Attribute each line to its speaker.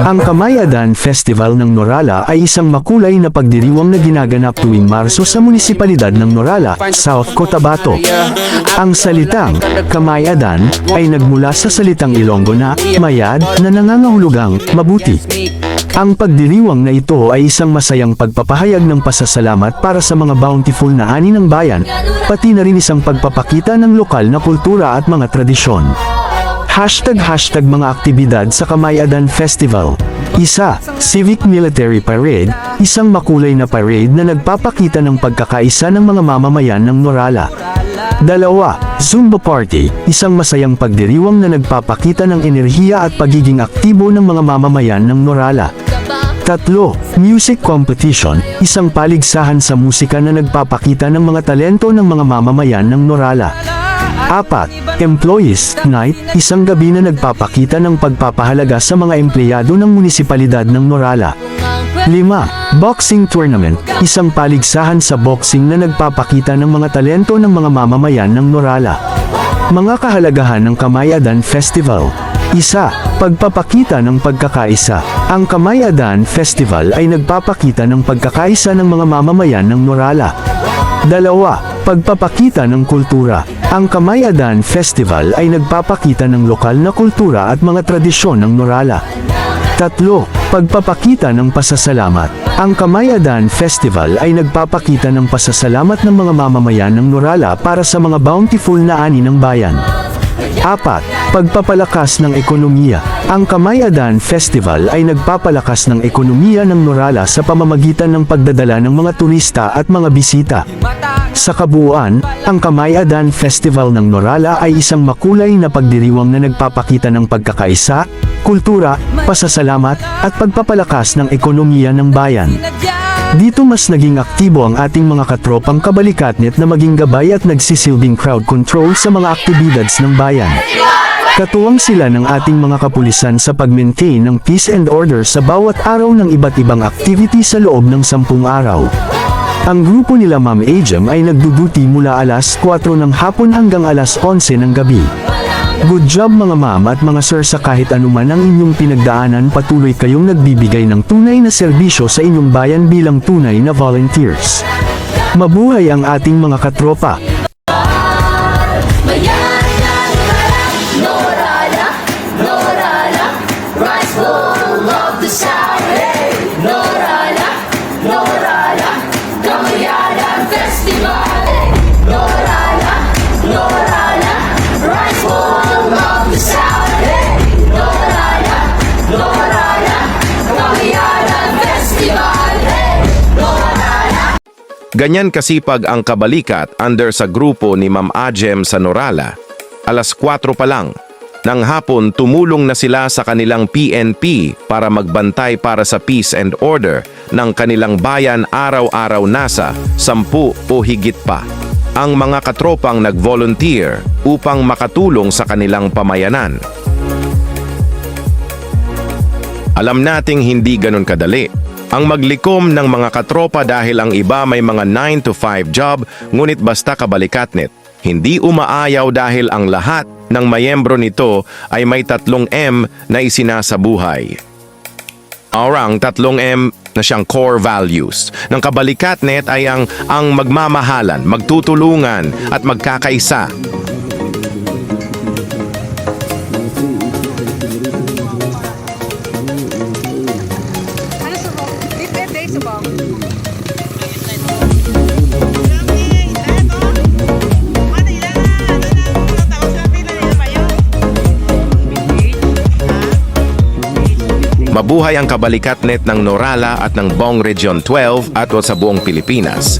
Speaker 1: Ang Kamayadan Festival ng Norala ay isang makulay na pagdiriwang na ginaganap tuwing Marso sa munisipalidad ng Norala, South Cotabato. Ang salitang Kamayadan ay nagmula sa salitang Ilonggo na mayad na nangangahulugang mabuti. Ang pagdiriwang na ito ay isang masayang pagpapahayag ng pasasalamat para sa mga bountiful na ani ng bayan, pati na rin isang pagpapakita ng lokal na kultura at mga tradisyon. Hashtag hashtag mga aktibidad sa Kamayadan Festival. Isa, Civic Military Parade, isang makulay na parade na nagpapakita ng pagkakaisa ng mga mamamayan ng Norala. Dalawa, Zumba Party, isang masayang pagdiriwang na nagpapakita ng enerhiya at pagiging aktibo ng mga mamamayan ng Norala. Tatlo, Music Competition, isang paligsahan sa musika na nagpapakita ng mga talento ng mga mamamayan ng Norala. Apat, Employees Night, isang gabi na nagpapakita ng pagpapahalaga sa mga empleyado ng munisipalidad ng Norala. Lima, Boxing Tournament, isang paligsahan sa boxing na nagpapakita ng mga talento ng mga mamamayan ng Norala. Mga kahalagahan ng Kamayadan Festival. Isa, pagpapakita ng pagkakaisa. Ang Kamayadan Festival ay nagpapakita ng pagkakaisa ng mga mamamayan ng Norala. Dalawa, pagpapakita ng kultura. Ang Kamayadan Festival ay nagpapakita ng lokal na kultura at mga tradisyon ng Norala. Tatlo, pagpapakita ng pasasalamat. Ang Kamayadan Festival ay nagpapakita ng pasasalamat ng mga mamamayan ng Norala para sa mga bountiful na ani ng bayan. Apat, pagpapalakas ng ekonomiya. Ang Kamayadan Festival ay nagpapalakas ng ekonomiya ng Norala sa pamamagitan ng pagdadala ng mga turista at mga bisita. Sa kabuuan, ang Kamayadan Festival ng Norala ay isang makulay na pagdiriwang na nagpapakita ng pagkakaisa, kultura, pasasalamat, at pagpapalakas ng ekonomiya ng bayan. Dito mas naging aktibo ang ating mga katropang kabalikatnet na maging gabay at nagsisilbing crowd control sa mga aktibidads ng bayan. Katuwang sila ng ating mga kapulisan sa pag-maintain ng peace and order sa bawat araw ng iba't ibang activity sa loob ng sampung araw. Ang grupo nila Ma'am Ajem ay nagduduty mula alas 4 ng hapon hanggang alas 11 ng gabi. Good job mga ma'am at mga sir sa kahit anuman ang inyong pinagdaanan patuloy kayong nagbibigay ng tunay na serbisyo sa inyong bayan bilang tunay na volunteers. Mabuhay ang ating mga katropa.
Speaker 2: Ganyan kasipag ang kabalikat under sa grupo ni Ma'am Ajem sa Norala. Alas 4 pa lang. Nang hapon, tumulong na sila sa kanilang PNP para magbantay para sa peace and order ng kanilang bayan araw-araw nasa sampu o higit pa. Ang mga katropang nag-volunteer upang makatulong sa kanilang pamayanan. Alam nating hindi ganun kadali. Ang maglikom ng mga katropa dahil ang iba may mga 9 to 5 job ngunit basta kabalikatnet. Hindi umaayaw dahil ang lahat ng mayembro nito ay may tatlong M na isinasabuhay. Orang tatlong M na siyang core values. Ng kabalikatnet ay ang, ang magmamahalan, magtutulungan at magkakaisa. Mabuhay ang kabalikatnet ng Norala at ng Bong Region 12 at sa buong Pilipinas.